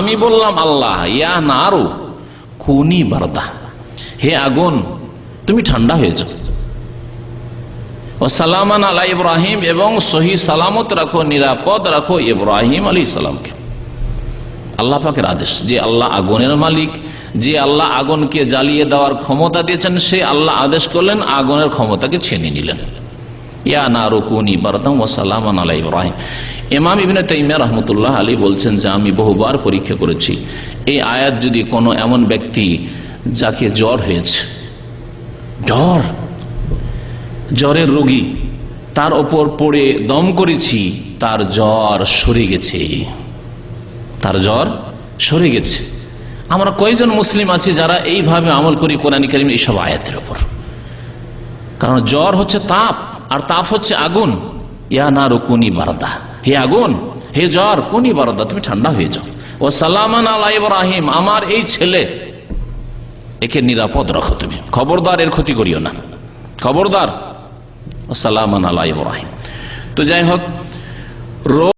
আমি বললাম আল্লাহ, ইয়া নারু কুনি বারদা। হে আগুন, তুমি ঠান্ডা হয়ে যাও। ও সালামান ইব্রাহিম, এবং সহি সালামত রাখো, নিরাপদ রাখো ইব্রাহিম আলী সালামকে। আল্লাহ পাকের আদেশ, যে আল্লাহ আগুনের মালিক, যে আল্লাহ আগুনকে জ্বালিয়ে দেওয়ার ক্ষমতা দিয়েছেন, সে আল্লাহ আদেশ করলেন, আগুনের ক্ষমতাকে ছেনে নিলেন। ইয়া না রুকুনি বারদাম ও সালামান আলা ইব্রাহিম। ইমাম ইবিনে তাইমিয়া রহমতুল্লাহ আলী বলছেন যে, আমি বহুবার পরীক্ষা করেছি। এই আয়াত যদি কোনো এমন ব্যক্তি যাকে জ্বর হয়েছে, জ্বর, জ্বরের রোগী, তার ওপর পড়ে দম করেছি, তার জ্বর সরে গেছে। তার জ্বর সরে গেছে। আমরা কয়জন মুসলিম আছি যারা এইভাবে আমল করি কোরআন করিম এইসব আয়াতের ওপর কারণ জ্বর হচ্ছে তাপ। আর তাপ হচ্ছে আগুন। ইয়া না রুকুনি বারদা। হে আগুন, হে জ্বর, কোনি বারদা, তুমি ঠান্ডা হয়ে যাও। ও সালামান আলা ইব্রাহিম, আমার এই ছেলে। একে নিরাপদ রাখো তুমি। খবরদার, এর ক্ষতি করিও না। খবরদার। সালামান আলা ইব্রাহিম। তো যাই হোক রোগ